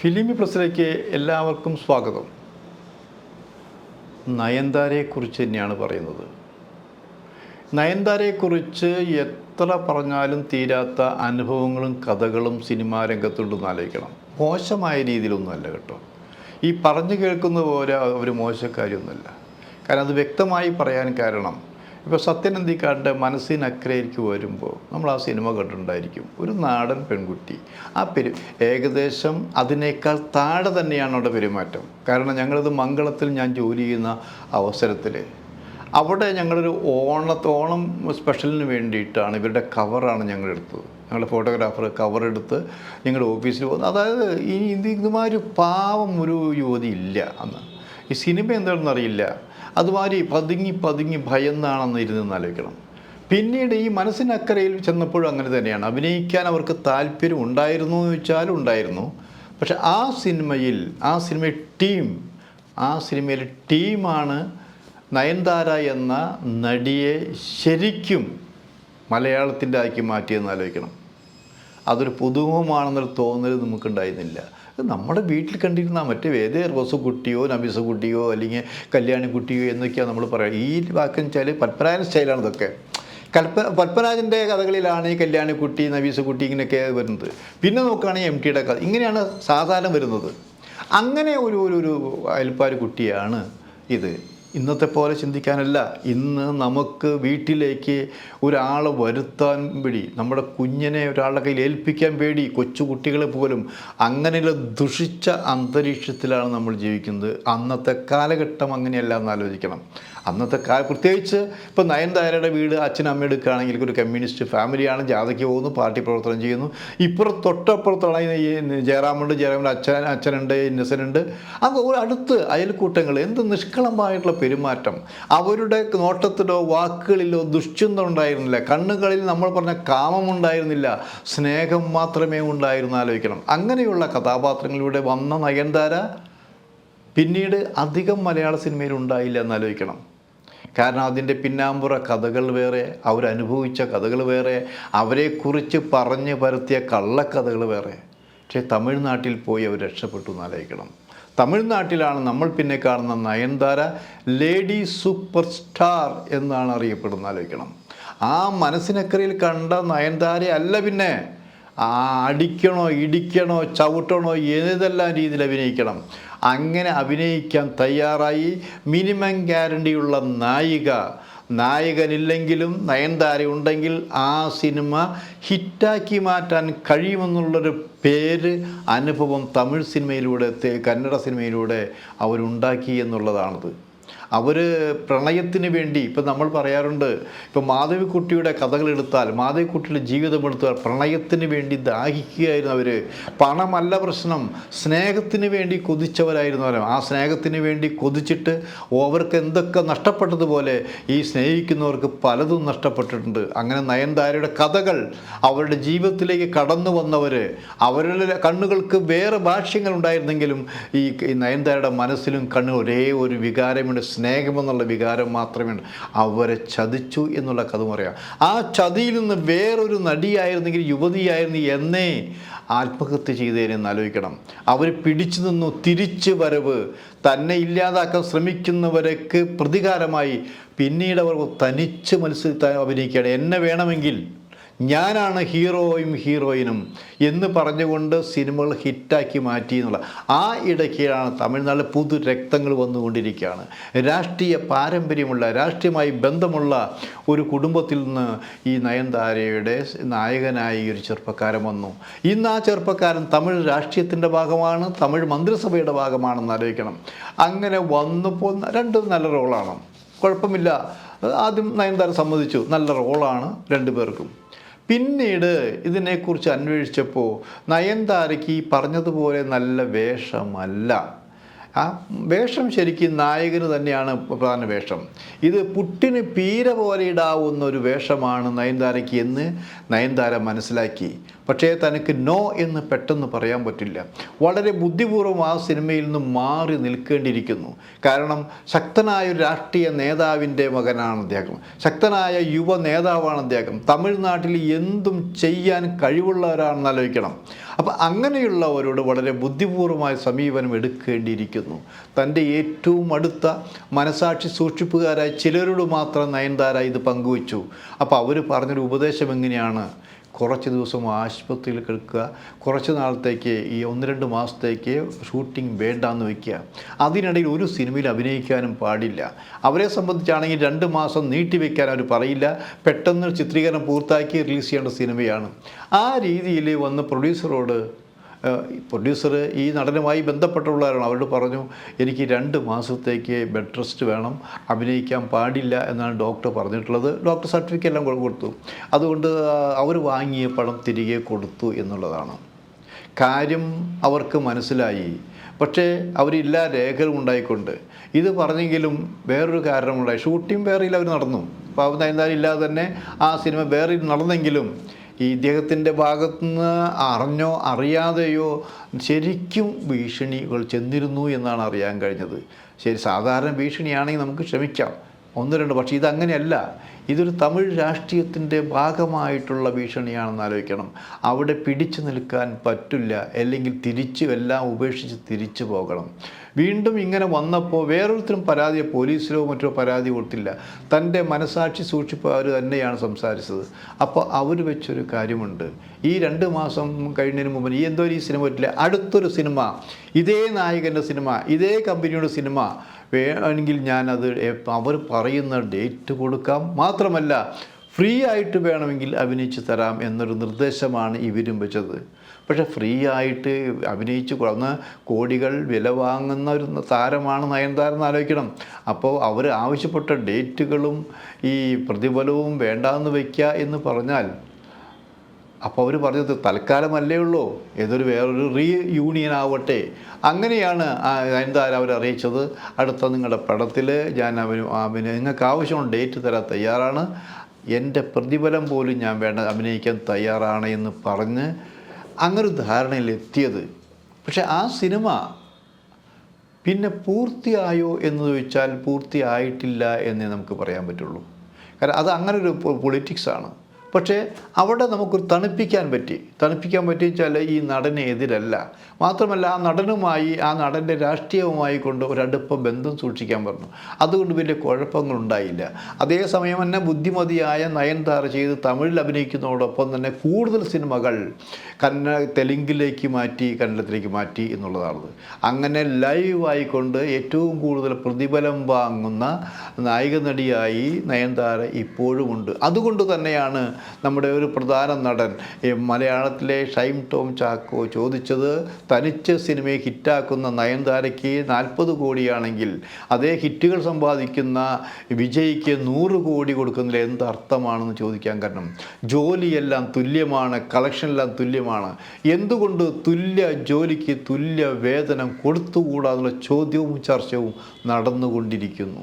ഫിലിമി പ്ലസിലേക്ക് എല്ലാവർക്കും സ്വാഗതം. നയൻതാരയെക്കുറിച്ച് തന്നെയാണ് പറയുന്നത്. നയൻതാരയെക്കുറിച്ച് എത്ര പറഞ്ഞാലും തീരാത്ത അനുഭവങ്ങളും കഥകളും സിനിമാ രംഗത്തുണ്ടെന്ന് ആലോചിക്കണം. മോശമായ രീതിയിലൊന്നുമല്ല കേട്ടോ. ഈ പറഞ്ഞു കേൾക്കുന്ന പോലെ അവർ മോശക്കാരിയൊന്നുമല്ല. കാരണം അത് വ്യക്തമായി പറയാൻ കാരണം ഇപ്പോൾ സത്യനന്ദിക്കാരുടെ മനസ്സിനക്കരയിലേക്ക് വരുമ്പോൾ നമ്മൾ ആ സിനിമ കണ്ടിട്ടുണ്ടായിരിക്കും. ഒരു നാടൻ പെൺകുട്ടി. ആ പെരു ഏകദേശം അതിനേക്കാൾ താഴെ തന്നെയാണ് അവിടെ പെരുമാറ്റം. കാരണം ഞങ്ങളിത് മംഗളത്തിൽ ഞാൻ ജോലി ചെയ്യുന്ന അവസരത്തിൽ അവിടെ ഞങ്ങളൊരു ഓണത്തോണം ഓണം സ്പെഷ്യലിന് വേണ്ടിയിട്ടാണ് ഇവരുടെ കവറാണ് ഞങ്ങൾ എടുത്തത് ഞങ്ങളുടെ ഫോട്ടോഗ്രാഫർ കവർ എടുത്ത് ഞങ്ങളുടെ ഓഫീസിൽ പോകുന്നു അതായത് ഈ ഇത് ഇതുമാതിരി പാവം ഒരു യുവതി ഇല്ല അന്ന്. ഈ സിനിമ എന്താണെന്ന് അറിയില്ല അതുമാതിരി പതുങ്ങി പതുങ്ങി ഭയന്നാണെന്ന് ഇരുന്ന് ആലോചിക്കണം. പിന്നീട് ഈ മനസ്സിനക്കരയിൽ ചെന്നപ്പോഴും അങ്ങനെ തന്നെയാണ്. അഭിനയിക്കാൻ അവർക്ക് താല്പര്യം ഉണ്ടായിരുന്നു എന്ന് ചോദിച്ചാൽ ഉണ്ടായിരുന്നു. പക്ഷെ ആ സിനിമയിൽ ആ സിനിമ ടീം ആ സിനിമയിലെ ടീമാണ് നയൻതാര എന്ന നടിയെ ശരിക്കും മലയാളത്തിന്റെ ആക്കി മാറ്റിയെന്ന് ആലോചിക്കണം. അതൊരു പുതുമുഖമാണെന്നൊരു തോന്നൽ നമുക്കുണ്ടായിരുന്നില്ല. നമ്മുടെ വീട്ടിൽ കണ്ടിരുന്ന മറ്റേ കുട്ടിയോ റോസുകുട്ടിയോ നബീസക്കുട്ടിയോ അല്ലെങ്കിൽ കല്യാണി കുട്ടിയോ എന്നൊക്കെയാണ് നമ്മൾ പറയുക ഈ വാക്കെന്ന് വെച്ചാൽ പത്മരാജൻ സ്റ്റൈലാണ് ഇതൊക്കെ. കൽപ്പ പത്മരാജന്റെ കഥകളിലാണ് ഈ കല്യാണിക്കുട്ടി നബീസക്കുട്ടി ഇങ്ങനെയൊക്കെ വരുന്നത്. പിന്നെ നോക്കുകയാണെങ്കിൽ എം ടിയുടെ കഥ. ഇങ്ങനെയാണ് സാധാരണ വരുന്നത്. അങ്ങനെ ഒരു ഒരു അയൽപ്പാര് കുട്ടിയാണ് ഇത്. ഇന്നത്തെ പോലെ ചിന്തിക്കാനല്ല. ഇന്ന് നമുക്ക് വീട്ടിലേക്ക് ഒരാൾ വരുത്താൻ പേടി നമ്മുടെ കുഞ്ഞിനെ ഒരാളുടെ കയ്യിൽ ഏൽപ്പിക്കാൻ പേടി കൊച്ചുകുട്ടികളെ പോലും. അങ്ങനെയുള്ള ദുഷിച്ച അന്തരീക്ഷത്തിലാണ് നമ്മൾ ജീവിക്കുന്നത്. അന്നത്തെ കാലഘട്ടം അങ്ങനെയല്ല എന്ന് ആലോചിക്കണം. അന്നത്തെ കാല പ്രത്യേകിച്ച് ഇപ്പോൾ നയൻതാരയുടെ വീട് അച്ഛനും അമ്മ എടുക്കുകയാണെങ്കിൽ ഒരു കമ്മ്യൂണിസ്റ്റ് ഫാമിലിയാണ് ജാഥയ്ക്ക് പോകുന്നു പാർട്ടി പ്രവർത്തനം ചെയ്യുന്നു. ഇപ്പുറത്ത് തൊട്ടപ്പുറത്താണ് ഈ ജയറാമുണ്ട് ജയറാമിന്റെ അച്ഛൻ അച്ഛനുണ്ട് ഇന്നസനുണ്ട്. അങ്ങ് ഒരു അടുത്ത് അയൽക്കൂട്ടങ്ങൾ എന്ത് നിഷ്കളമായിട്ടുള്ള പെരുമാറ്റം. അവരുടെ നോട്ടത്തിലോ വാക്കുകളിലോ ദുശ്ചിന്ത ഉണ്ടായിരുന്നില്ല. കണ്ണുകളിൽ നമ്മൾ പറഞ്ഞ കാമമുണ്ടായിരുന്നില്ല സ്നേഹം മാത്രമേ ഉണ്ടായിരുന്നു ആലോചിക്കണം. അങ്ങനെയുള്ള കഥാപാത്രങ്ങളിലൂടെ വന്ന നയൻതാര പിന്നീട് അധികം മലയാള സിനിമയിൽ ഉണ്ടായില്ല എന്നാലോചിക്കണം കാരണം അതിന്റെ പിന്നാമ്പുറ കഥകൾ വേറെ അവരനുഭവിച്ച കഥകൾ വേറെ അവരെക്കുറിച്ച് പറഞ്ഞ് പരത്തിയ കള്ളക്കഥകൾ വേറെ. പക്ഷേ തമിഴ്നാട്ടിൽ പോയി അവർ രക്ഷപ്പെട്ടു എന്നാലോചിക്കണം തമിഴ്നാട്ടിലാണ് നമ്മൾ പിന്നെ കാണുന്ന നയൻതാര ലേഡി സൂപ്പർ സ്റ്റാർ എന്നാണ് അറിയപ്പെടുന്ന ആലോചിക്കണം. ആ മനസ്സിനക്കരയിൽ കണ്ട നയൻതാര അല്ല പിന്നെ. അടിക്കണോ ഇടിക്കണോ ചവിട്ടണോ ഏതെല്ലാം രീതിയിൽ അഭിനയിക്കണം. അങ്ങനെ അഭിനയിക്കാൻ തയ്യാറായി. മിനിമം ഗ്യാരണ്ടിയുള്ള നായിക നായകനില്ലെങ്കിലും നയൻതാര ഉണ്ടെങ്കിൽ ആ സിനിമ ഹിറ്റാക്കി മാറ്റാൻ കഴിയുമെന്നുള്ളൊരു പേര് അനുഭവം തമിഴ് സിനിമയിലൂടെ കന്നഡ സിനിമയിലൂടെ അവരുണ്ടാക്കി എന്നുള്ളതാണത്. അവർ പ്രണയത്തിന് വേണ്ടി ഇപ്പം നമ്മൾ പറയാറുണ്ട് ഇപ്പം മാധവിക്കുട്ടിയുടെ കഥകളെടുത്താൽ മാധവിക്കുട്ടിയുടെ ജീവിതം എടുത്താൽ പ്രണയത്തിന് വേണ്ടി ദാഹിക്കുകയായിരുന്നു അവർ പണമല്ല പ്രശ്നം സ്നേഹത്തിന് വേണ്ടി കൊതിച്ചവരായിരുന്നു അവർ ആ സ്നേഹത്തിന് വേണ്ടി കൊതിച്ചിട്ട് അവർക്ക് എന്തൊക്കെ നഷ്ടപ്പെട്ടതുപോലെ ഈ സ്നേഹിക്കുന്നവർക്ക് പലതും നഷ്ടപ്പെട്ടിട്ടുണ്ട്. അങ്ങനെ നയൻതാരയുടെ കഥകൾ അവരുടെ ജീവിതത്തിലേക്ക് കടന്നു വന്നവർ അവരുടെ കണ്ണുകൾക്ക് വേറെ ഭാഷ്യങ്ങൾ ഉണ്ടായിരുന്നെങ്കിലും ഈ നയൻതാരയുടെ മനസ്സിലും കണ്ണ് ഒരേ ഒരു വികാരമുണ്ട് സ്നേഹമെന്നുള്ള വികാരം മാത്രമേ ഉണ്ട് അവരെ ചതിച്ചു എന്നുള്ള കഥ പറയാം. ആ ചതിയിൽ നിന്ന് വേറൊരു നടിയായിരുന്നെങ്കിൽ യുവതിയായിരുന്നു എന്നേ ആത്മഹത്യ ചെയ്തതിനെന്ന് ആലോചിക്കണം. അവർ പിടിച്ചു നിന്നു തിരിച്ചു വരവ്. തന്നെ ഇല്ലാതാക്കാൻ ശ്രമിക്കുന്നവർക്ക് പ്രതികാരമായി. പിന്നീട് അവർ തനിച്ച് മത്സരി അഭിനയിക്കുകയാണ്. എന്നെ വേണമെങ്കിൽ ഞാനാണ് ഹീറോയും ഹീറോയിനും എന്ന് പറഞ്ഞുകൊണ്ട് സിനിമകൾ ഹിറ്റാക്കി മാറ്റി എന്നുള്ള ആ ഇടയ്ക്കാണ് തമിഴ്നാട്ടിൽ പുതു രക്തങ്ങൾ വന്നുകൊണ്ടിരിക്കുകയാണ്. രാഷ്ട്രീയ പാരമ്പര്യമുള്ള രാഷ്ട്രീയമായി ബന്ധമുള്ള ഒരു കുടുംബത്തിൽ നിന്ന് ഈ നയൻതാരയുടെ നായകനായി ഒരു ചെറുപ്പക്കാരൻ വന്നു. ഇന്ന് ആ ചെറുപ്പക്കാരൻ തമിഴ് രാഷ്ട്രീയത്തിന്റെ ഭാഗമാണ് തമിഴ് മന്ത്രിസഭയുടെ ഭാഗമാണെന്ന് ആലോചിക്കണം. അങ്ങനെ വന്നപ്പോൾ രണ്ടും നല്ല റോളാണ്. കുഴപ്പമില്ല. ആദ്യം നയൻതാര സമ്മതിച്ചു. നല്ല റോളാണ് രണ്ടുപേർക്കും. പിന്നീട് ഇതിനെക്കുറിച്ച് അന്വേഷിച്ചപ്പോൾ നയൻതാരയ്ക്ക് ഈ പറഞ്ഞതുപോലെ നല്ല വേഷമല്ല. ആ വേഷം ശരിക്കും നായകന് തന്നെയാണ് പ്രധാന വേഷം. ഇത് പുട്ടിന് പീര പോലെ ഇടാവുന്ന ഒരു വേഷമാണ് നയൻതാരയ്ക്ക് എന്ന് നയൻതാര മനസ്സിലാക്കി. പക്ഷേ തനിക്ക് നോ എന്ന് പെട്ടെന്ന് പറയാൻ പറ്റില്ല. വളരെ ബുദ്ധിപൂർവം ആ സിനിമയിൽ നിന്ന് മാറി നിൽക്കേണ്ടിയിരിക്കുന്നു. കാരണം ശക്തനായ ഒരു രാഷ്ട്രീയ നേതാവിന്റെ മകനാണ് അദ്ദേഹം. ശക്തനായ യുവ നേതാവാണ് അദ്ദേഹം. തമിഴ്നാട്ടിൽ എന്തും ചെയ്യാൻ കഴിവുള്ളവരാണെന്ന് ആലോചിക്കണം. അപ്പം അങ്ങനെയുള്ളവരോട് വളരെ ബുദ്ധിപൂർവമായ സമീപനം എടുക്കേണ്ടിയിരിക്കുന്നു. തന്റെ ഏറ്റവും അടുത്ത മനസാക്ഷി സൂക്ഷിപ്പുകാരായ ചിലരോട് മാത്രം നയൻതാര ഇത് പങ്കുവച്ചു. അപ്പോൾ അവർ പറഞ്ഞൊരു ഉപദേശം എങ്ങനെയാണ്? കുറച്ച് ദിവസം ആശുപത്രിയിൽ കിടക്കുക കുറച്ച് നാളത്തേക്ക് ഈ ഒന്ന് രണ്ട് മാസത്തേക്ക് ഷൂട്ടിംഗ് വേണ്ടാന്ന് വയ്ക്കുക അതിനിടയിൽ ഒരു സിനിമയിൽ അഭിനയിക്കാനും പാടില്ല. അവരെ സംബന്ധിച്ചാണെങ്കിൽ രണ്ട് മാസം നീട്ടിവെക്കാൻ അവർ പറയില്ല. പെട്ടെന്ന് ചിത്രീകരണം പൂർത്തിയാക്കി റിലീസ് ചെയ്യേണ്ട സിനിമയാണ്. ആ രീതിയിൽ വന്ന് പ്രൊഡ്യൂസറോട് പ്രൊഡ്യൂസർ ഈ നടനുമായി ബന്ധപ്പെട്ടുള്ളവരാണ്. അവരോട് പറഞ്ഞു എനിക്ക് രണ്ട് മാസത്തേക്ക് ബെഡ് റെസ്റ്റ് വേണം. അഭിനയിക്കാൻ പാടില്ല എന്നാണ് ഡോക്ടർ പറഞ്ഞിട്ടുള്ളത്. ഡോക്ടർ സർട്ടിഫിക്കറ്റ് എല്ലാം കൊടുത്തു. അതുകൊണ്ട് അവർ വാങ്ങിയ പണം തിരികെ കൊടുത്തു എന്നുള്ളതാണ്. കാര്യം അവർക്ക് മനസ്സിലായി. പക്ഷേ അവരെല്ലാ രേഖകളും ഉണ്ടായിക്കൊണ്ട്. ഇത് പറഞ്ഞെങ്കിലും വേറൊരു കാരണമുണ്ടായി. ഷൂട്ടിംഗ് വേറെയിൽ അവർ നടന്നു. അപ്പോൾ എന്തായാലും ഇല്ലാതെ തന്നെ ആ സിനിമ വേറെ നടന്നെങ്കിലും ഈ ഇദ്ദേഹത്തിന്റെ ഭാഗത്തുനിന്ന് അറിഞ്ഞോ അറിയാതെയോ ശരിക്കും ഭീഷണികൾ ചെന്നിരുന്നു എന്നാണ് അറിയാൻ കഴിഞ്ഞത്. ശരി സാധാരണ ഭീഷണിയാണെങ്കിൽ നമുക്ക് ക്ഷമിക്കാം. ഒന്ന് രണ്ട് പക്ഷേ ഇതങ്ങനെയല്ല. ഇതൊരു തമിഴ് രാഷ്ട്രീയത്തിന്റെ ഭാഗമായിട്ടുള്ള ഭീഷണിയാണെന്ന് ആലോചിക്കണം. അവിടെ പിടിച്ചു നിൽക്കാൻ പറ്റില്ല. അല്ലെങ്കിൽ തിരിച്ചു എല്ലാം ഉപേക്ഷിച്ച് തിരിച്ചു പോകണം. വീണ്ടും ഇങ്ങനെ വന്നപ്പോൾ വേറൊരുത്തരും പരാതി പോലീസിലോ മറ്റോ പരാതി കൊടുത്തില്ല. തന്റെ മനസാക്ഷി സൂക്ഷിപ്പവർ തന്നെയാണ് സംസാരിച്ചത്. അപ്പോൾ അവർ വെച്ചൊരു കാര്യമുണ്ട്. ഈ രണ്ട് മാസം കഴിഞ്ഞതിന് മുമ്പ് ഈ എന്തോ ഈ സിനിമ പറ്റില്ല. അടുത്തൊരു സിനിമ ഇതേ നായകന്റെ സിനിമ ഇതേ കമ്പനിയുടെ സിനിമ. വേണമെങ്കിൽ ഞാനത് അവർ പറയുന്ന ഡേറ്റ് കൊടുക്കാം. മാത്രമല്ല ഫ്രീ ആയിട്ട് വേണമെങ്കിൽ അഭിനയിച്ച് തരാം എന്നൊരു നിർദ്ദേശമാണ് ഇവരും വെച്ചത്. പക്ഷേ ഫ്രീ ആയിട്ട് അഭിനയിച്ച് കുറഞ്ഞ കോടികൾ വില വാങ്ങുന്ന ഒരു താരമാണ് നയൻതാര എന്ന് ആലോചിക്കണം. അപ്പോൾ അവർ ആവശ്യപ്പെട്ട ഡേറ്റുകളും ഈ പ്രതിഫലവും വേണ്ടാന്ന് വയ്ക്കുക എന്ന് പറഞ്ഞാൽ അപ്പോൾ അവർ പറഞ്ഞത് തൽക്കാലമല്ലേ ഉള്ളൂ ഏതൊരു വേറൊരു റീ യൂണിയൻ ആവട്ടെ. അങ്ങനെയാണ് നയൻതാര അവർ അറിയിച്ചത്. അടുത്ത നിങ്ങളുടെ പടത്തിൽ ഞാൻ അവന് പിന്നെ നിങ്ങൾക്ക് ആവശ്യമുള്ള ഡേറ്റ് തരാൻ തയ്യാറാണ്. എന്റെ പ്രതിഫലം പോലും ഞാൻ വേണ്ട അഭിനയിക്കാൻ തയ്യാറാണ് എന്ന് പറഞ്ഞ് അങ്ങനൊരു ധാരണയിലെത്തിയത് പക്ഷേ ആ സിനിമ പിന്നെ പൂർത്തിയായോ എന്ന് ചോദിച്ചാൽ പൂർത്തിയായിട്ടില്ല എന്നേ നമുക്ക് പറയാൻ പറ്റുള്ളൂ. കാരണം അത് അങ്ങനൊരു പൊളിറ്റിക്സാണ്. പക്ഷേ അവിടെ നമുക്കൊരു തണുപ്പിക്കാൻ പറ്റി. തണുപ്പിക്കാൻ പറ്റി വെച്ചാൽ ഈ നടന് എതിരല്ല. മാത്രമല്ല ആ നടനുമായി ആ നടന്റെ രാഷ്ട്രീയവുമായി കൊണ്ട് ഒരടുപ്പ ബന്ധം സൂക്ഷിക്കാൻ പറഞ്ഞു. അതുകൊണ്ട് വലിയ കുഴപ്പങ്ങളുണ്ടായില്ല. അതേസമയം തന്നെ ബുദ്ധിമതിയായ നയൻതാര ചെയ്ത് തമിഴിൽ അഭിനയിക്കുന്നതോടൊപ്പം തന്നെ കൂടുതൽ സിനിമകൾ കന്ന തെലുങ്കിലേക്ക് മാറ്റി കന്നഡത്തിലേക്ക് മാറ്റി എന്നുള്ളതാണ് അങ്ങനെ ലൈവായിക്കൊണ്ട് ഏറ്റവും കൂടുതൽ പ്രതിഫലം വാങ്ങുന്ന നായിക നടിയായി നയൻതാര ഇപ്പോഴുമുണ്ട്. അതുകൊണ്ട് തന്നെയാണ് നമ്മുടെ ഒരു പ്രധാന നടൻ മലയാളത്തിലെ ഷൈം ടോം ചാക്കോ ചോദിച്ചത് തനിച്ച് സിനിമയെ ഹിറ്റാക്കുന്ന നയൻതാരയ്ക്ക് നാൽപ്പത് കോടിയാണെങ്കിൽ അതേ ഹിറ്റുകൾ സമ്പാദിക്കുന്ന വിജയ്ക്ക് നൂറ് കോടി കൊടുക്കുന്നതിൽ എന്ത് അർത്ഥമാണെന്ന് ചോദിക്കാൻ കാരണം ജോലിയെല്ലാം തുല്യമാണ് കളക്ഷനെല്ലാം തുല്യമാണ്. എന്തുകൊണ്ട് തുല്യ ജോലിക്ക് തുല്യ വേതനം കൊടുത്തുകൂടാന്നുള്ള ചോദ്യവും ചർച്ചയും നടന്നുകൊണ്ടിരിക്കുന്നു?